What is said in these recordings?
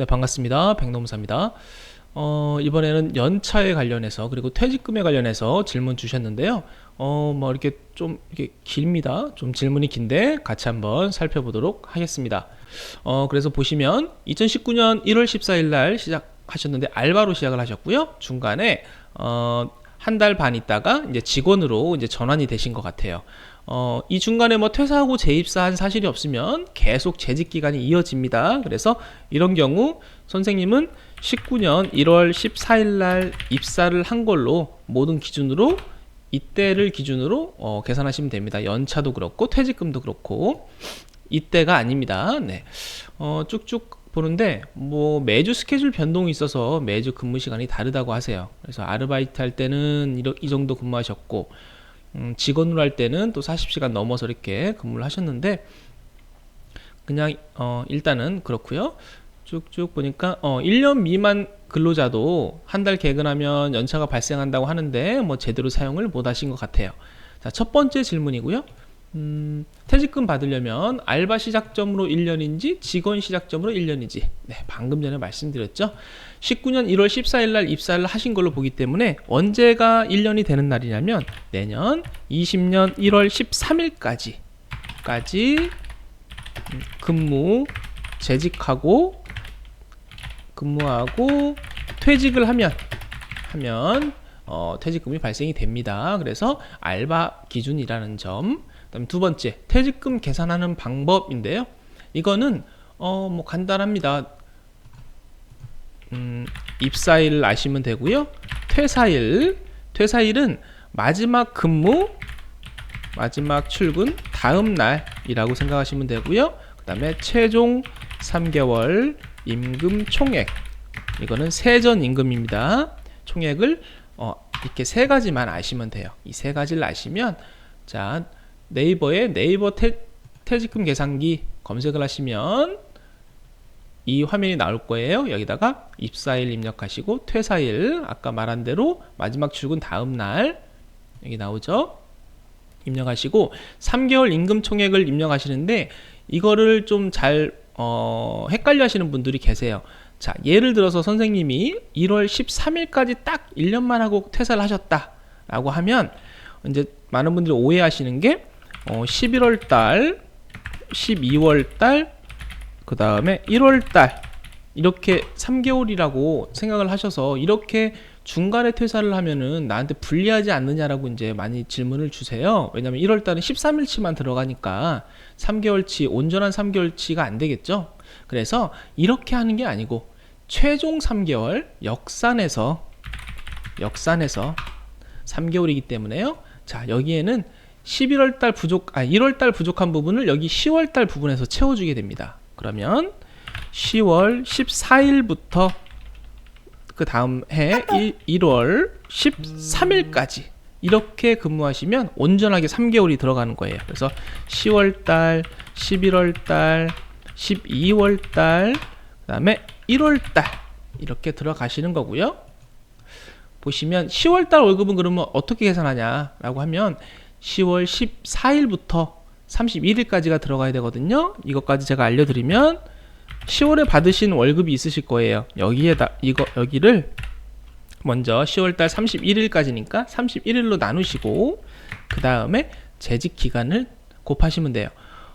네, 반갑습니다. 백노무사입니다. 어, 이번에는 연차에 관련해서 그리고 퇴직금에 관련해서 질문 주셨는데요. 어, 뭐 이렇게 좀 이렇게 길입니다. 좀 질문이 긴데 같이 한번 살펴보도록 하겠습니다. 어, 그래서 보시면 2019년 1월 14일 날 시작 하셨는데 알바로 시작을 하셨고요. 중간에 어, 한 달 반 있다가 이제 직원으로 이제 전환이 되신 것 같아요. 어, 이 중간에 뭐 퇴사하고 재입사한 사실이 없으면 계속 재직 기간이 이어집니다. 그래서 이런 경우 선생님은 19년 1월 14일 날 입사를 한 걸로 모든 기준으로 이때를 기준으로 어, 계산하시면 됩니다. 연차도 그렇고 퇴직금도 그렇고 이때가 아닙니다. 네. 어, 쭉쭉 보는데 뭐 매주 스케줄 변동이 있어서 매주 근무 시간이 다르다고 하세요. 그래서 아르바이트 할 때는 이 정도 근무하셨고 음, 직원으로 할 때는 또 40시간 넘어서 이렇게 근무를 하셨는데 그냥 어, 일단은 그렇고요. 쭉쭉 보니까 어, 1년 미만 근로자도 한 달 개근하면 연차가 발생한다고 하는데 뭐 제대로 사용을 못 하신 것 같아요. 자, 첫 번째 질문이고요. 음, 퇴직금 받으려면 알바 시작점으로 1년인지 직원 시작점으로 1년인지 네, 방금 전에 말씀드렸죠. 19년 1월 14일 날 입사를 하신 걸로 보기 때문에 언제가 1년이 되는 날이냐면 내년 20년 1월 13일까지 까지 음, 근무 재직하고 근무하고 퇴직을 하면 하면 어, 퇴직금이 발생이 됩니다. 그래서 알바 기준이라는 점. 그다음 두 번째 퇴직금 계산하는 방법인데요. 이거는 어, 뭐 간단합니다. 음, 입사일 아시면 되고요. 퇴사일 퇴사일은 마지막 근무 마지막 출근 다음 날이라고 생각하시면 되고요. 그 다음에 최종 3개월 임금 총액 이거는 세전 임금입니다. 총액을 어, 이렇게 세 가지만 아시면 돼요. 이 세 가지를 아시면 자 네이버에 네이버 퇴, 퇴직금 계산기 검색을 하시면 이 화면이 나올 거예요. 여기다가 입사일 입력하시고 퇴사일 아까 말한 대로 마지막 출근 다음 날 여기 나오죠. 입력하시고 3개월 임금 총액을 입력하시는데 이거를 좀잘 어, 헷갈려 하시는 분들이 계세요. 자, 예를 들어서 선생님이 1월 13일까지 딱 1년만 하고 퇴사를 하셨다라고 하면 이제 많은 분들이 오해하시는 게 어, 11월 달, 12월 달, 그 다음에 1월 달 이렇게 3개월이라고 생각을 하셔서 이렇게 중간에 퇴사를 하면은 나한테 불리하지 않느냐라고 이제 많이 질문을 주세요. 왜냐면 1월 달은 13일치만 들어가니까 3개월치 온전한 3개월치가 안 되겠죠. 그래서 이렇게 하는 게 아니고 최종 3개월 역산해서 역산해서 3개월이기 때문에요. 자, 여기에는 11월 달 부족 아 1월 달 부족한 부분을 여기 10월 달 부분에서 채워 주게 됩니다. 그러면 10월 14일부터 그 다음 해 1, 월 13일까지 이렇게 근무하시면 온전하게 3개월이 들어가는 거예요. 그래서 10월 달, 11월 달, 12월 달, 그 다음에 1월 달 이렇게 들어가시는 거고요. 보시면 10월 달 월급은 그러면 어떻게 계산하냐라고 하면 10월 14일부터 31일까지가 들어가야 되거든요. 이것까지 제가 알려드리면 10월에 받으신 월급이 있으실 거예요. 여기에다 이거 여기를 먼저 10월 달 31일까지니까 31일로 나누시고 그 다음에 재직 기간을 곱하시면 돼요.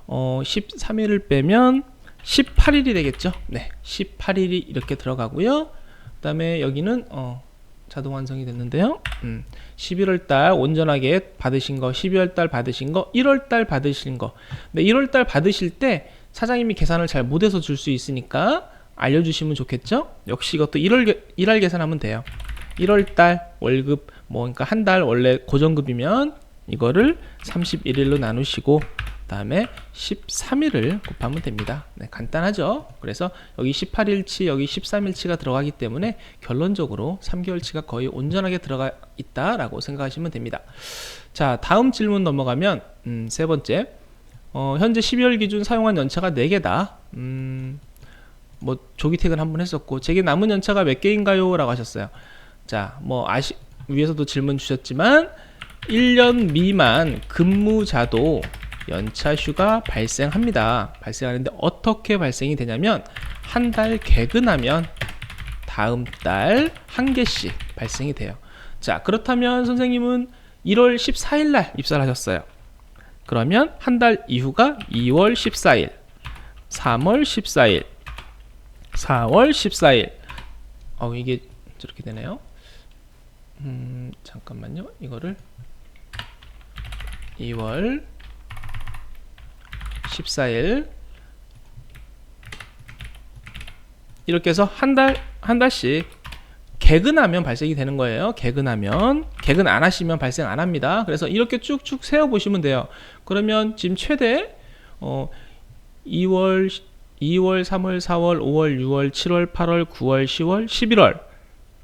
어, 13일을 빼면 18일이 되겠죠. 네, 18일이 이렇게 들어가고요. 그 다음에 여기는 어, 자동 완성이 됐는데요. 음, 11월 달 온전하게 받으신 거, 12월 달 받으신 거, 1월 달 받으신 거. 근데 1월 달 받으실 때 사장님이 계산을 잘 못해서 줄 수 있으니까 알려주시면 좋겠죠. 역시 이것도 1월 개- 1월 계산하면 돼요. 1월 달 월급 뭐 그러니까 한 달 원래 고정급이면 이거를 31일로 나누시고 그 다음에 13일을 곱하면 됩니다. 네, 간단하죠. 그래서 여기 18일치 여기 13일치가 들어가기 때문에 결론적으로 3개월치가 거의 온전하게 들어가 있다라고 생각하시면 됩니다. 자, 다음 질문 넘어가면 음, 세 번째. 어, 현재 12월 기준 사용한 연차가 4개다. 음, 뭐 조기 퇴근 한 번 했었고 제게 남은 연차가 몇 개인가요? 라고 하셨어요. 자, 뭐 아시 위에서도 질문 주셨지만 1년 미만 근무자도 연차 휴가 발생합니다. 발생하는데 어떻게 발생이 되냐면 한 달 개근하면 다음 달 한 개씩 발생이 돼요. 자, 그렇다면 선생님은 1월 14일 날 입사를 하셨어요. 그러면 한 달 이후가 2월 14일, 3월 14일, 4월 14일. 어, 이게 저렇게 되네요. 음, 잠깐만요. 이거를 2월 14일 이렇게 해서 한 달 한 달씩 개근하면 발생이 되는 거예요. 개근하면 개근 안 하시면 발생 안 합니다. 그래서 이렇게 쭉쭉 세어 보시면 돼요. 그러면 지금 최대 어 2월 2월, 3월, 4월, 5월, 6월, 7월, 8월, 9월, 10월, 11월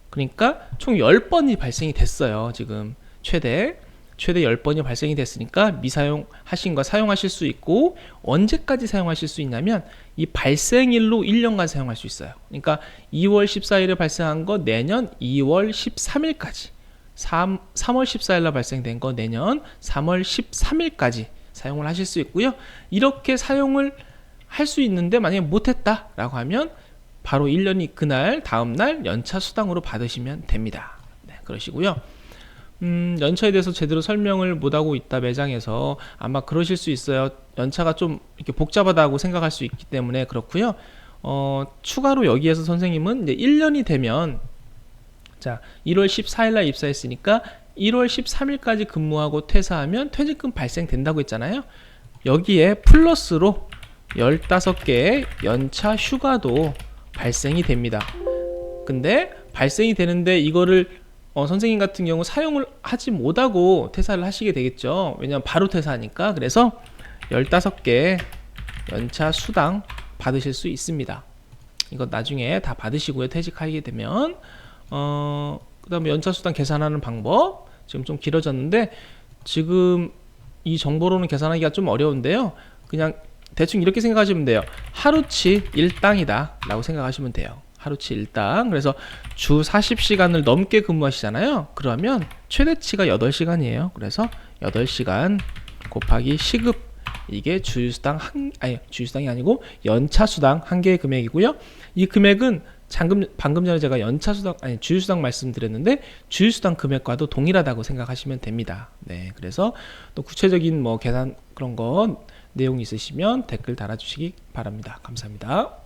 그러니까 총 10번이 발생이 됐어요. 지금 최대 최대 10번이 발생이 됐으니까 미사용 하신 거 사용하실 수 있고 언제까지 사용하실 수 있냐면 이 발생일로 1년간 사용할 수 있어요. 그러니까 2월 14일에 발생한 거 내년 2월 13일까지 3, 3월 14일 날 발생된 거 내년 3월 13일까지 사용을 하실 수 있고요. 이렇게 사용을 할 수 있는데 만약에 못했다라고 하면 바로 1년이 그날 다음 날 연차 수당으로 받으시면 됩니다. 네, 그러시고요. 음, 연차에 대해서 제대로 설명을 못 하고 있다 매장에서 아마 그러실 수 있어요. 연차가 좀 이렇게 복잡하다고 생각할 수 있기 때문에 그렇고요. 어, 추가로 여기에서 선생님은 이제 1년이 되면 자, 1월 14일 날 입사했으니까 1월 13일까지 근무하고 퇴사하면 퇴직금 발생된다고 했잖아요. 여기에 플러스로 15개의 연차 휴가도 발생이 됩니다. 근데 발생이 되는데 이거를 어, 선생님 같은 경우 사용을 하지 못하고 퇴사를 하시게 되겠죠. 왜냐면 바로 퇴사하니까. 그래서 15개 연차 수당 받으실 수 있습니다. 이거 나중에 다 받으시고요. 퇴직하게 되면. 어, 그 다음에 연차 수당 계산하는 방법. 지금 좀 길어졌는데, 지금 이 정보로는 계산하기가 좀 어려운데요. 그냥 대충 이렇게 생각하시면 돼요. 하루치 일당이다. 라고 생각하시면 돼요. 하루치 일당. 그래서 주 40시간을 넘게 근무하시잖아요. 그러면 최대치가 8시간이에요. 그래서 8시간 곱하기 시급 이게 주휴수당 한 아니 주휴수당이 아니고 연차수당 한 개의 금액이고요. 이 금액은 방금 방금 전에 제가 연차수당 아니 주휴수당 말씀드렸는데 주휴수당 금액과도 동일하다고 생각하시면 됩니다. 네, 그래서 또 구체적인 뭐 계산 그런 거 내용 있으시면 댓글 달아주시기 바랍니다. 감사합니다.